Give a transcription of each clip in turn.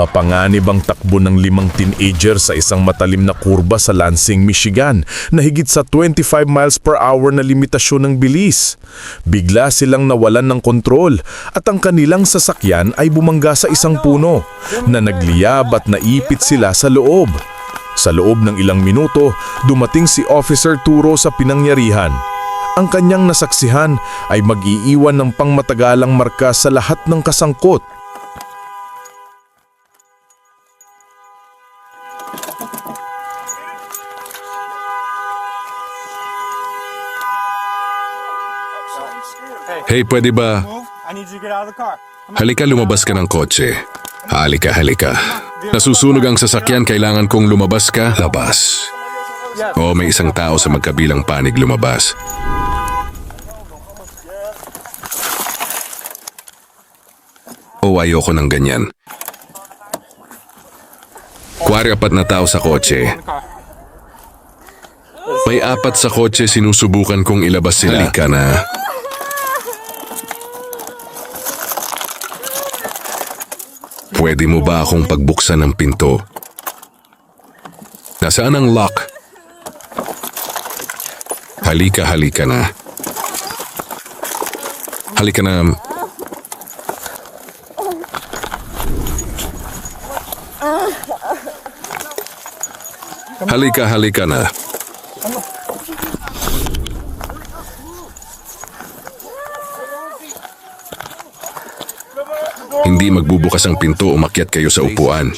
Mapanganib ang takbo ng limang teenager sa isang matalim na kurba sa Lansing, Michigan na higit sa 25 miles per hour na limitasyon ng bilis. Bigla silang nawalan ng kontrol at ang kanilang sasakyan ay bumangga sa isang puno na nagliyab at naipit sila sa loob. Sa loob ng ilang minuto, dumating si Officer Turo sa pinangyarihan. Ang kanyang nasaksihan ay mag-iiwan ng pangmatagalang marka sa lahat ng kasangkot. Hey, pwede ba? Halika lumabas ka ng kotse. Halika, halika. Nasusunog ang sasakyan, kailangan kong lumabas ka, labas. Oo, may isang tao sa magkabilang panig lumabas. Oo, ayoko ng ganyan. Kuwari apat na tao sa kotse. May apat sa kotse sinusubukan kong ilabas sila. Halika na. Pwede mo ba akong pagbuksan ng pinto? Nasaan ang lock? Halika, halika na. Halika na. Halika, halika na. Hindi magbubukas ang pinto, umakyat kayo sa upuan.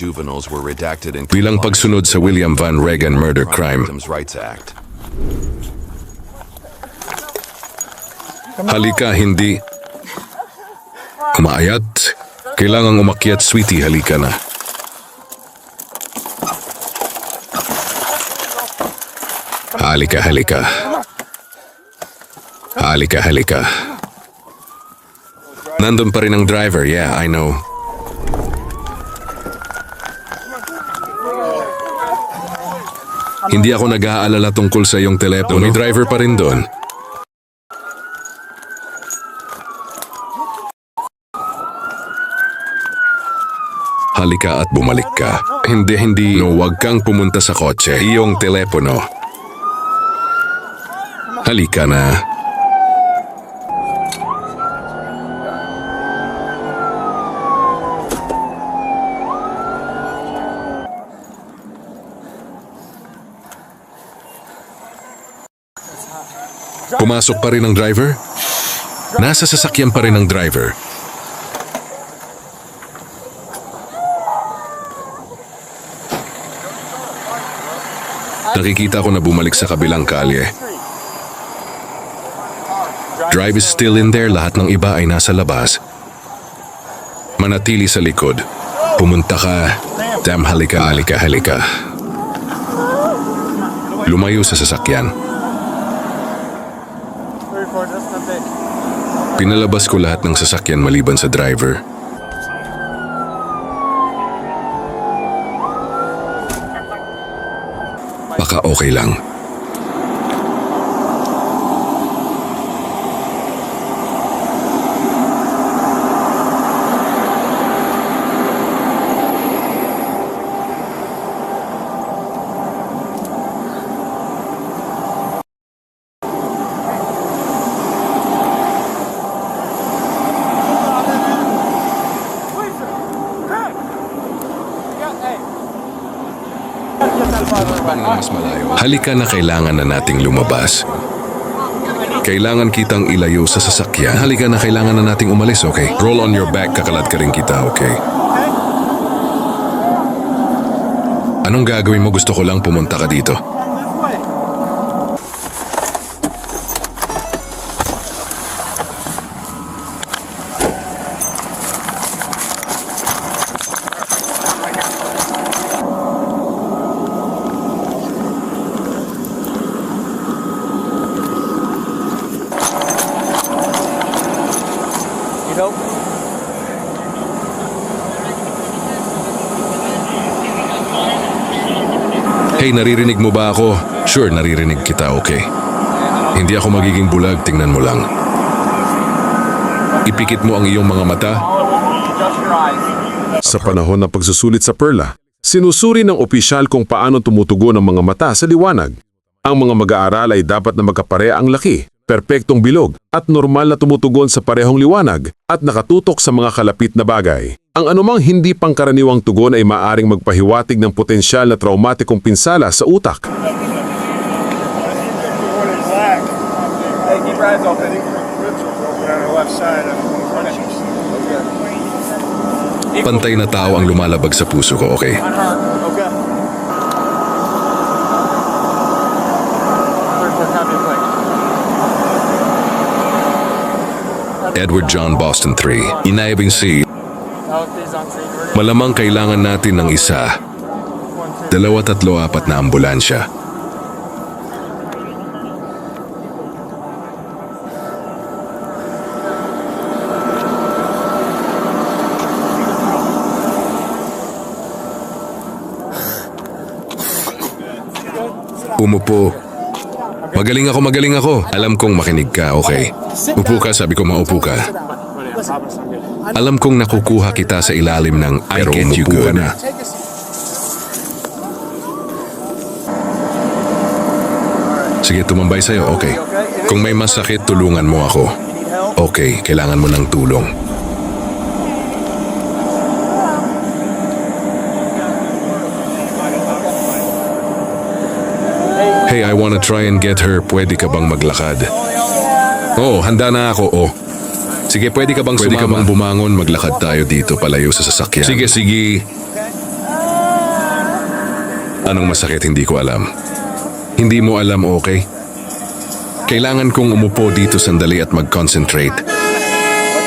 Bilang pagsunod sa William Van Regan murder crime. Halika, hindi. Umaayat. Kailangang umakyat, sweetie, halika na. Halika, halika. Halika, halika. Nandun pa rin ang driver, yeah, I know. Hindi ako nag-aalala tungkol sa iyong telepono. May driver pa rin doon. Halika at bumalik ka. Hindi, hindi. No, huwag kang pumunta sa kotse. Iyong telepono. Halika na. Pumasok pa rin ang driver? Nasa sasakyan pa rin ang driver. Nakikita ko na bumalik sa kabilang kalye. Drive is still in there, lahat ng iba ay nasa labas. Manatili sa likod. Pumunta ka. Damn, halika, halika, halika. Lumayo sa sasakyan. Pinalabas ko lahat ng sasakyan maliban sa driver. Baka okay lang. Mas malayo. Halika na kailangan na nating lumabas. Kailangan kitang ilayo sa sasakyan. Halika na kailangan na nating umalis, okay? Roll on your back, kakalad ka rin kita, okay? Anong gagawin mo? Gusto ko lang pumunta ka dito. Hey, naririnig mo ba ako? Sure, naririnig kita, okay. Hindi ako magiging bulag, tingnan mo lang. Ipikit mo ang iyong mga mata. Sa panahon ng pagsusulit sa perla, sinusuri ng opisyal kung paano tumutugon ang mga mata sa liwanag. Ang mga mag-aaral ay dapat na magkapareha ang laki, perpektong bilog, at normal na tumutugon sa parehong liwanag at nakatutok sa mga kalapit na bagay. Ang anumang hindi pangkaraniwang tugon ay maaring magpahiwatig ng potensyal na traumatikong pinsala sa utak. Pantay na tao ang lumalabag sa puso ko, okay? On her. Okay. First, let's have it quick. Edward John Boston 3. Inayabing. We're Malamang kailangan natin ng isa. Dalawa, tatlo, apat na ambulansya. Umupo. Magaling ako, magaling ako. Alam kong makinig ka, okay? Upo ka, sabi ko maupo ka. Alam kong nakukuha kita sa ilalim ng I Pero get you good. na. Sige, tumambay sa'yo, okay. Kung may masakit, tulungan mo ako. Okay, kailangan mo ng tulong. Hey, I wanna try and get her. Pwede ka bang maglakad? Oh, handa na ako, oh. Sige, pwede ka bang pwede ka bang bumangon? Maglakad tayo dito palayo sa sasakyan. Sige, sige. Anong masakit? Hindi ko alam. Hindi mo alam, okay? Kailangan kong umupo dito sandali at mag-concentrate.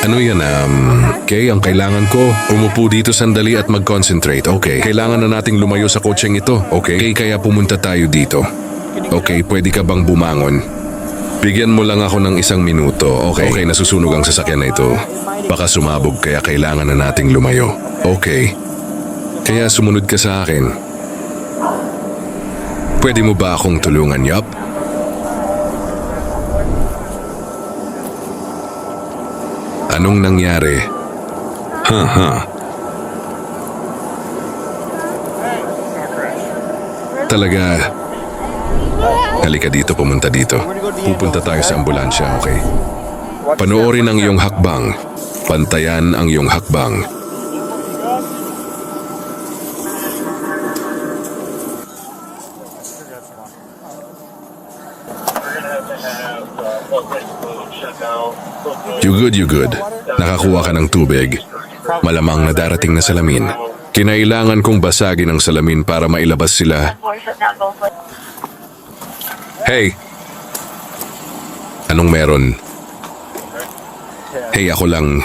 Ano yan, um, okay, ang kailangan ko, umupo dito sandali at mag-concentrate. Okay, kailangan na nating lumayo sa kotseng ito. Okay, kaya pumunta tayo dito. Okay, pwede ka bang bumangon? Bigyan mo lang ako ng isang minuto. Okay, okay nasusunog ang sasakyan na ito. Baka sumabog kaya kailangan na nating lumayo. Okay. Kaya sumunod ka sa akin. Pwede mo ba akong tulungan, Yup? Anong nangyari? Haha. Talaga. Halika dito, pumunta dito. Pupunta tayo sa ambulansya, okay? Panoorin ang iyong hakbang. Pantayan ang iyong hakbang. You good, you good. Nakakuha ka ng tubig. Malamang na darating na salamin. Kinailangan kong basagin ang salamin para mailabas sila. Hey! Anong meron? Hey, ako lang.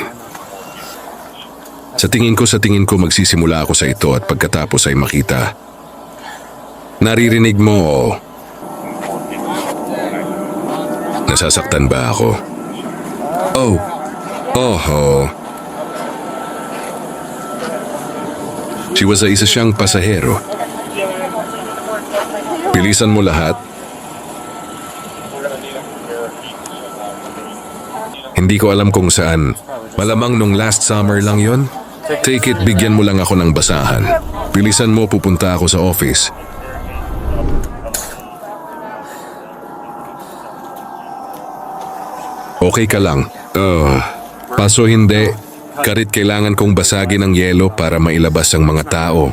Sa tingin ko, sa tingin ko magsisimula ako sa ito at pagkatapos ay makita. Naririnig mo o... Nasasaktan ba ako? Oh. Oho. She was a isa siyang pasahero. Bilisan mo lahat. Hindi ko alam kung saan. Malamang nung last summer lang yon. Take it, bigyan mo lang ako ng basahan. Bilisan mo, pupunta ako sa office. Okay ka lang. Uh, paso hindi. Karit kailangan kong basagin ang yelo para mailabas ang mga tao.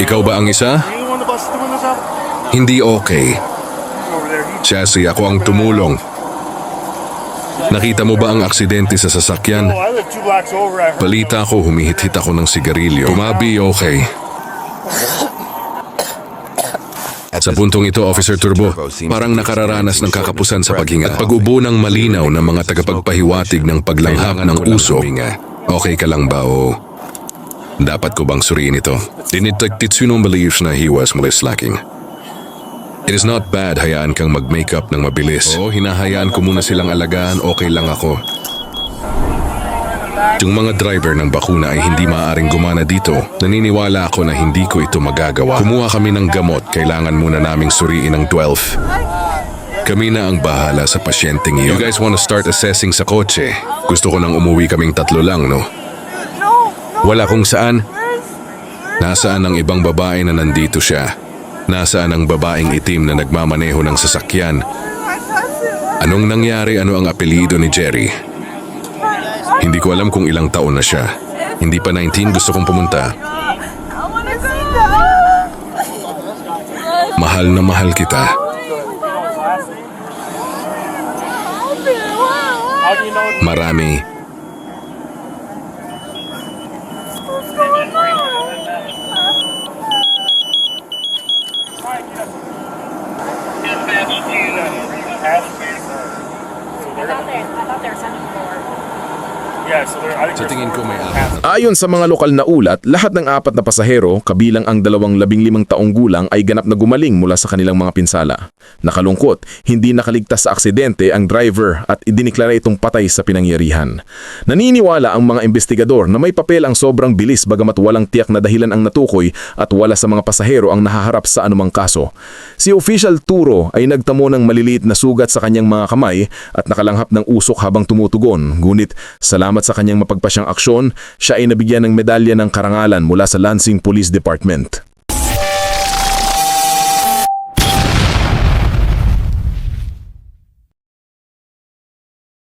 Ikaw ba ang isa? Hindi okay. Chassis, ako ang tumulong. Nakita mo ba ang aksidente sa sasakyan? Balita ko, humihit-hit ako ng sigarilyo. Tumabi, okay. Sa puntong ito, Officer Turbo, parang nakararanas ng kakapusan sa paghinga. At pag-ubo ng malinaw ng mga tagapagpahiwatig ng paglanghap ng uso. Okay ka lang ba o dapat ko bang suriin ito? Dinitect Tetsuno believes na he was slacking. It is not bad hayaan kang mag-makeup ng mabilis. Oo, hinahayaan ko muna silang alagaan, okay lang ako. Yung mga driver ng bakuna ay hindi maaaring gumana dito. Naniniwala ako na hindi ko ito magagawa. Kumuha kami ng gamot, kailangan muna naming suriin ang 12. Kami na ang bahala sa pasyenteng iyon. You guys wanna start assessing sa kotse? Gusto ko nang umuwi kaming tatlo lang, no? Wala kung saan. Nasaan ang ibang babae na nandito siya? Nasaan ang babaeng itim na nagmamaneho ng sasakyan? Anong nangyari? Ano ang apelido ni Jerry? Hindi ko alam kung ilang taon na siya. Hindi pa 19 gusto kong pumunta. Mahal na mahal kita. Marami. I thought there, I thought there was something. Yeah, so they're, I think Sa there's tingin ko may half. apat na Ayon sa mga lokal na ulat, lahat ng apat na pasahero, kabilang ang dalawang labing limang taong gulang ay ganap na gumaling mula sa kanilang mga pinsala. Nakalungkot, hindi nakaligtas sa aksidente ang driver at idiniklara itong patay sa pinangyarihan. Naniniwala ang mga investigador na may papel ang sobrang bilis bagamat walang tiyak na dahilan ang natukoy at wala sa mga pasahero ang nahaharap sa anumang kaso. Si Official Turo ay nagtamo ng maliliit na sugat sa kanyang mga kamay at nakalanghap ng usok habang tumutugon. Ngunit salamat sa kanyang mapagpasyang aksyon, siya ay nabigyan ng medalya ng karangalan mula sa Lansing Police Department.